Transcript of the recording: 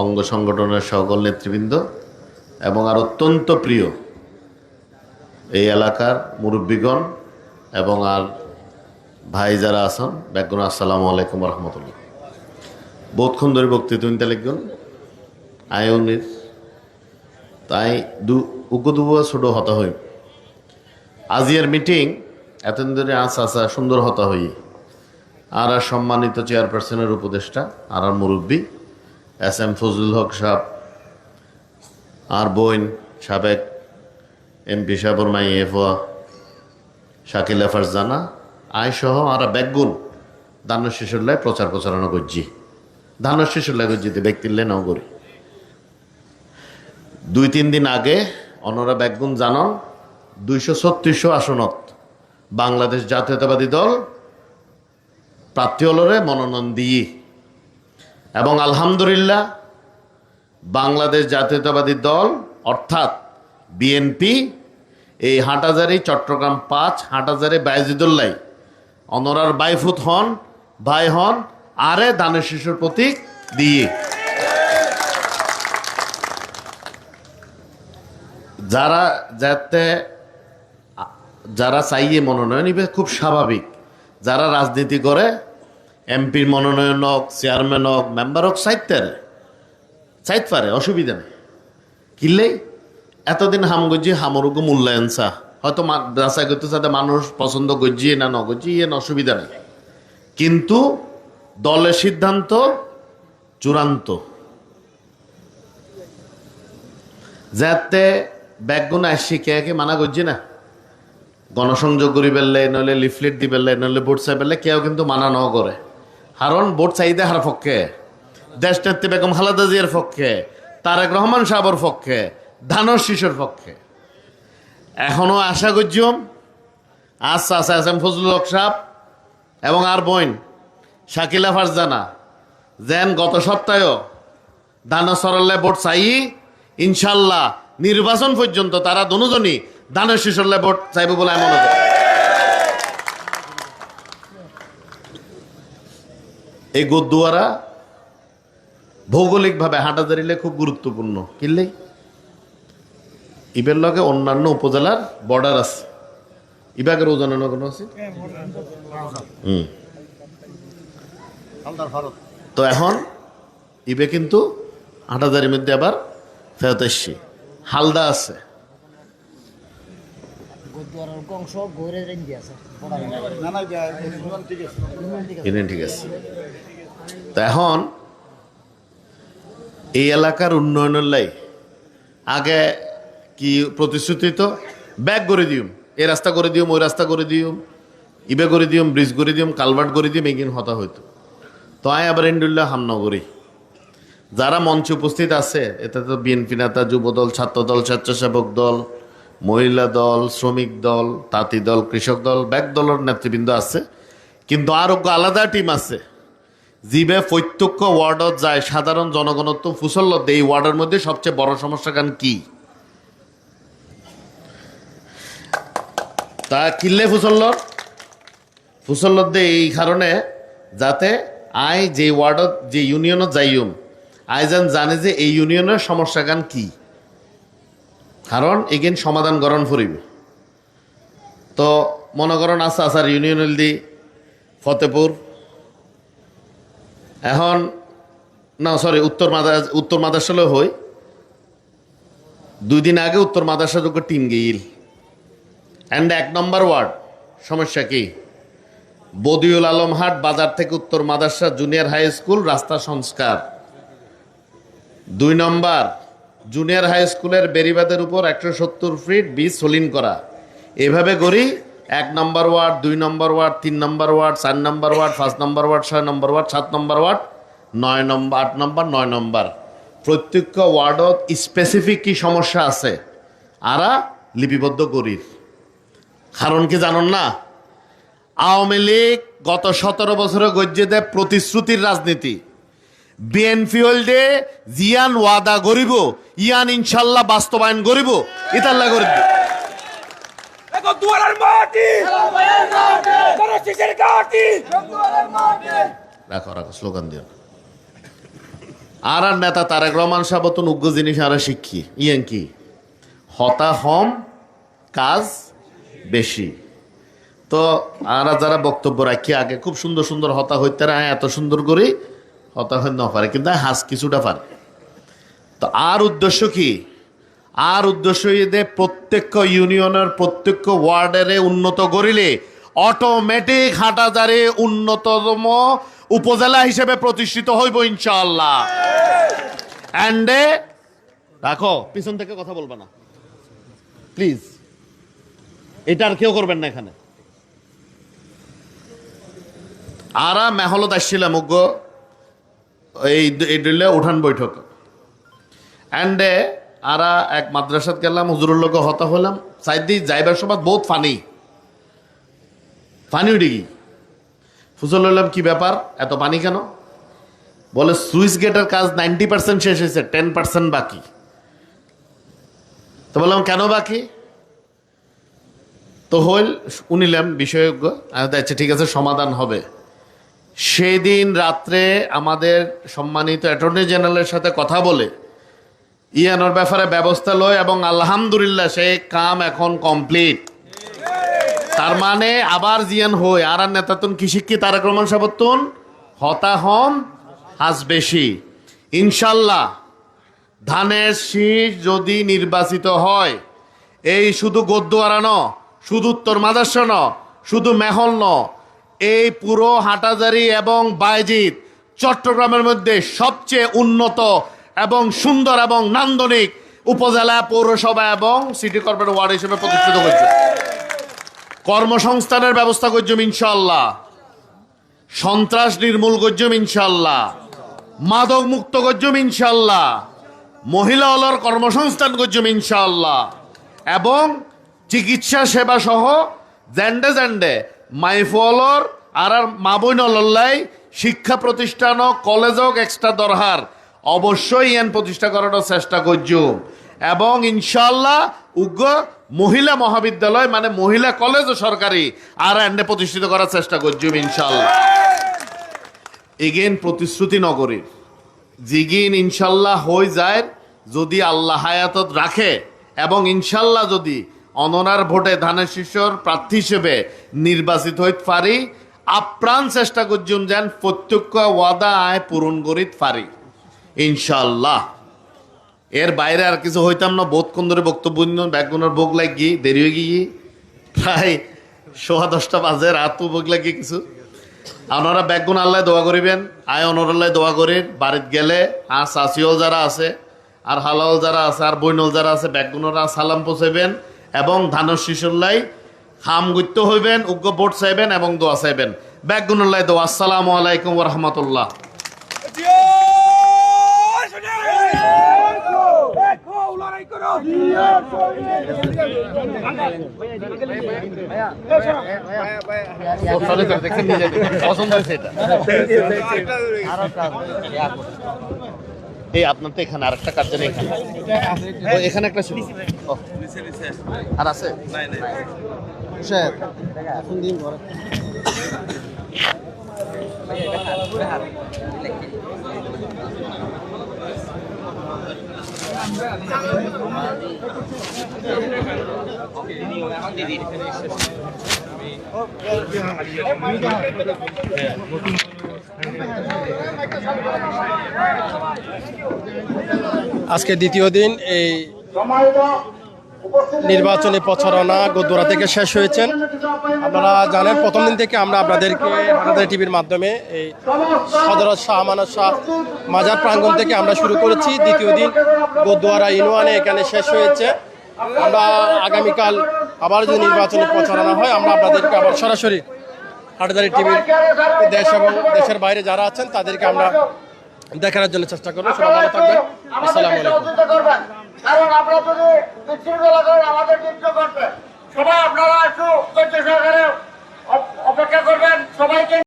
অঙ্গ সংগঠনের সকল নেতৃবৃন্দ এবং আর অত্যন্ত প্রিয় এই এলাকার মুরব্বীগণ এবং আর ভাই যারা আছেন ব্যাগুন আসসালামু আলাইকুম রহমতুল্লাহ। বহুতক্ষণ ধরে বক্তৃতা নিতে লিখবেন আয়নের তাই দু উগ্র দুবুয়া ছোট হতা হই। আজিয়ার মিটিং এতদিন ধরে আস আসা সুন্দর হতা হই। আর সম্মানিত চেয়ারপারসনের উপদেষ্টা, আর আর মুরব্বী এস এম ফজলুল হক সাহ আর বইন সাবেক এমপি সাহেবর মাই এফওয়া, শাকিল এফার্স জানা আয় সহ আর ব্যাগুন দান্য শিশুল্লায় প্রচার প্রচারণা করছি। ধান্য শিশুল্লায় করছিতে ব্যক্তির নাও করি। দুই তিন দিন আগে অনরা ব্যাগুন জানান দুইশো ছত্রিশশো আসনত বাংলাদেশ জাতীয়তাবাদী দল প্রার্থী হলরে মনোনয়ন দিয়ে এবং আলহামদুলিল্লাহ, বাংলাদেশ জাতীয়তাবাদী দল, অর্থাৎ বিএনপি এই হাটাজারি চট্টগ্রাম পাঁচ হাটাজারি বায়জিদুল্লাই অনরার বাইফুত হন, ভাই হন, আরে দানের শিশুর প্রতীক, দিয়ে। যারা যাতে, যারা চাইয়ে মনোনয়ন নিবে, খুব স্বাভাবিক। যারা রাজনীতি করে এমপির মনোনয়ন হোক, চেয়ারম্যান হোক মেম্বার হোক চাইতে চাইতে পারে, অসুবিধা নেই। কিনলেই এতদিন হাম গজি হামরুগু মূল্যায়ন চা। হয়তো যাচাই করতে সাথে মানুষ পছন্দ গজি না নগজি এর অসুবিধা নেই। কিন্তু দলের সিদ্ধান্ত চূড়ান্ত। যাতে ব্যাগগুণ আসছি কে কে মানা করছি না। গণসংযোগ করি পেললে নইলে লিফলেট দি পেললে নইলে ভোট চাই পেললে কেউ কিন্তু মানা ন করে। কারণ ভোট চাইতে হার পক্ষে দেশ নেত্রী বেগম খালেদা জিয়ার পক্ষে, তারেক রহমান সাহেবের পক্ষে ধানর শিশুর পক্ষে। এখনও আশা করছিম আচ্ছা আচ্ছা এস এম ফজলুল হক সাহেব এবং আর বইন শাকিলা ফারজানা, যেন গত সপ্তাহে দানা সরল্লে ভোট চাই, ইনশাল্লাহ নির্বাচন পর্যন্ত তারা দুজনই দানের শিশুল্লে ভোট চাইব বলে আমি মনে করি। এই গোদুয়ারা ভৌগোলিকভাবে হাঁটাদারিলে খুব গুরুত্বপূর্ণ। কিনলেই ইবের লগে অন্যান্য উপজেলার বর্ডার আছে। ইবাগের ওজনে কোনো আছে? হুম। তো এখন ইবে কিন্তু হাঁটাদারির মধ্যে আবার ফেরত এসছি হালদা আছে। অংশ গৌরে রেঞ্জি আছে। না না ঠিক আছে। এনে ঠিক আছে। তো এখন এই এলাকার উন্নয়নের লাই আগে কি প্রতিশ্রুতি তো? ব্যাগ করে দিউম এই রাস্তা করে দিউম ওই রাস্তা করে দিউম ইবে করে দিউম ব্রিজ করে দিউম কালভার্ট করে দিউম এগিন হতা হইতো। তো আয় আবার ইন্ডুল্লাহ হামনগরী। যারা মঞ্চে উপস্থিত আছে এতে তো বিএনপি নেতা যুবদল ছাত্রদল স্বেচ্ছাসেবক দল মহিলা দল, শ্রমিক দল, তাঁতি দল, কৃষক দল ব্যাক দলের নেতৃবৃন্দ আছে। কিন্তু আরোগ্য আলাদা টিম আছে। জিবে প্রত্যক্ষ ওয়ার্ডত যায় সাধারণ জনগণত্ব ফুসল্লত এই ওয়ার্ডের মধ্যে সবচেয়ে বড় সমস্যা কান কি? তা কিল্লে ফুসল্লত? ফুসল্লত দে এই কারণে যাতে আই যে ওয়ার্ডত, যে ইউনিয়নত যাইম আই যেন জানে যে এই ইউনিয়নের সমস্যা কান কি। কারণ এগেন সমাধান গরণ ফুরিবে। তো মনে করেন আছে আসার ইউনিয়ন দি ফতেপুর। এখন, না সরি উত্তর মাদার উত্তর মাদাসালে হই। দুই দিন আগে উত্তর মাদাসা যোগ্য টিম গেইল। অ্যান্ড এক নম্বর ওয়ার্ড, সমস্যা কি? বদিউল আলমহাট বাজার থেকে উত্তর মাদাসা জুনিয়র হাই স্কুল রাস্তা সংস্কার। দুই নম্বর জুনিয়র হাই স্কুলের বেরিবাদের উপর একশো সত্তর ফিট বীজ সলিন করা। এভাবে করি, এক নম্বর ওয়ার্ড, দুই নম্বর ওয়ার্ড, তিন নম্বর ওয়ার্ড, চার নম্বর ওয়ার্ড, পাঁচ নম্বর ওয়ার্ড, ছয় নম্বর ওয়ার্ড, সাত নম্বর ওয়ার্ড, নয় নম্বর, আট নম্বর, নয় নম্বর। প্রত্যেক ওয়ার্ডত স্পেসিফিক কি সমস্যা আছে, আরা লিপিবদ্ধ করি। কারণ কি জানন না? আওয়ামী লীগ গত সতেরো বছরে গজ্জেতে প্রতিশ্রুতির রাজনীতি। বিএনপি হলদে জিয়ান ওয়াদা করিব ইয়ান ইনশাল্লাহ বাস্তবায়ন করিব ইতাল্লা করি রাখো স্লোগান দিও। আর আর নেতা তারেক রহমান সাবতন উগ্র জিনিস আর শিক্ষি ইয়েন কি? হতা হম কাজ বেশি। তো আর যারা বক্তব্য রাখি আগে খুব সুন্দর সুন্দর হতা হইতে এত সুন্দর করে হতা হইতে না পারে, কিন্তু হাস কিছুটা পারে। তো আর উদ্দেশ্য কি? আর উদ্দেশ্য যে প্রত্যেক ইউনিয়নের প্রত্যেক ওয়ার্ডের উন্নত করিলে অটোমেটিক হাটাজারে উন্নততম উপজেলা হিসেবে প্রতিষ্ঠিত হইব ইনশাআল্লাহ। অ্যান্ডে রাখো, পিছন থেকে কথা বলবে না। প্লিজ এটা আর কেউ করবেন না এখানে। আরা মেহলত আসছিলাম, উগ্র। এই দিলে উঠান বৈঠক। অ্যান্ডে আরা এক মাদ্রাসাত গেলাম, হুজুরের লোক হতা হলাম সাইদি যাইবার সময় বহুত ফানি। ফানি উঠে ফুজল হলাম কি ব্যাপার? এত পানি কেন? বলে, সুইচ গেটের কাজ নাইনটি পার্সেন্ট শেষ হয়েছে, টেন পার্সেন্ট বাকি। তো বললাম, কেন বাকি? তো হইল আমি তো আচ্ছা ঠিক আছে, সমাধান হবে। সেই দিন রাত্রে আমাদের সম্মানিত অ্যাটর্নি জেনারেলের সাথে কথা বলে ইয়ানোর ব্যাপারে ব্যবস্থা লয় এবং আলহামদুলিল্লাহ সেই কাম এখন কমপ্লিট। তার মানে আবার জিয়ান হই, আর আর নেতাতুন কি শিক্ষি তারেক রহমান সাবতুন হতা হম হাজ বেশি। ইনশাল্লাহ, ধানের শীষ যদি নির্বাচিত হয়, এই শুধু গদ্দুয়ারা ন শুধু উত্তর মাদার্স শুধু মেহল ন এই পুরো হাটাজারি এবং বাইজিৎ চট্টগ্রামের মধ্যে সবচেয়ে উন্নত এবং সুন্দর এবং নান্দনিক উপজেলা পৌরসভা এবং সিটি কর্পোরেট ওয়ার্ড হিসেবে প্রতিষ্ঠিত হয়েছে। কর্মসংস্থানের ব্যবস্থা করছুম ইনশাল্লাহ সন্ত্রাস নির্মূল করছুম ইনশাল্লাহ মাদক মুক্ত করছুম ইনশাল্লাহ মহিলা হলর কর্মসংস্থান করছুম ইনশাল্লাহ এবং চিকিৎসা সেবা সহ জেন্ডে জেন্ডে মাইফলর আর আর মাবইন লল্লাই, শিক্ষা প্রতিষ্ঠান ও কলেজ হোক এক্সট্রা দরহার। অবশ্যই ইয়ান প্রতিষ্ঠা করার চেষ্টা করছুম এবং ইনশাল্লাহ উগ্র মহিলা মহাবিদ্যালয় মানে মহিলা কলেজ সরকারি, আর এন্ডে প্রতিষ্ঠিত করার চেষ্টা করছুম ইনশাল্লাহ এগেন প্রতিশ্রুতি নগরীর। জিগিন ইনশাল্লাহ হয়ে যায় যদি আল্লাহ হায়াতত রাখে, এবং ইনশাল্লাহ যদি অননার ভোটে ধানের শিষ্যর প্রার্থী হিসেবে নির্বাচিত হইতে পারি আপ্রাণ চেষ্টা করছুন যেন প্রত্যক্ষ ওয়াদা আয় পূরণ করিত পারি ইনশাল্লাহ এর বাইরে আর কিছু হইতাম না বোধ কোন ধরে বক্তব্য ব্যাগুনের ভোগ লাগি, দেরি হয়ে গিয়ে প্রায় সোয়া দশটা বাজে, রাতও ভোগ লাগি কিছু। আপনারা ব্যাগুন আল্লাহ দোয়া করিবেন, আয় অনরাল্লাহ দোয়া করি বাড়িতে গেলে, আর চাষিও যারা আছে, আর হালাল যারা আছে, আর বৈনল যারা আছে ব্যাগুনরা সালাম পৌঁছাইবেন। এবং ধানের শিশুল্লাই হাম গুত্য হইবেন উগ্র ভোট চাইবেন এবং দোয়া চাইবেন। ব্যাগুনুল্লাহ দোয়া। আসসালামু আলাইকুম রহমতুল্লাহ। পছন্দ হয়েছে এটা। কাজ ইয়া করো। এই আপনার তো এখানে আরেকটা কার্যের এখানে? ও, এখানে একটা ছিল। আর আছে? স্যার এখন আজকে দ্বিতীয় দিন এই নির্বাচনী প্রচারণা গোদুরা থেকে শেষ হয়েছেন আপনারা জানেন, প্রথম দিন থেকে আমরা আপনাদেরকে আমাদের টিভির মাধ্যমে এই সদরত শাহ আমানত শাহ মাজার প্রাঙ্গণ থেকে আমরা শুরু করেছি। দ্বিতীয় দিন গোদুয়ারা ইউনিয়নে এখানে শেষ হয়েছে। আমরা আগামীকাল আবার যদি নির্বাচনী প্রচারণা হয়, আমরা আপনাদেরকে আবার সরাসরি হাটাদারি টিভি দেশ এবং দেশের বাইরে যারা আছেন তাদেরকে আমরা দেখানোর জন্য চেষ্টা করব। সবাই ভালো থাকবেন। আসসালামু আলাইকুম। কারণ আপনারা যদি বিশৃঙ্খলা করেন আমাদের বিদ্রোহ করবে। সবাই আপনারা একটু সহকারে অপেক্ষা করবেন। সবাইকে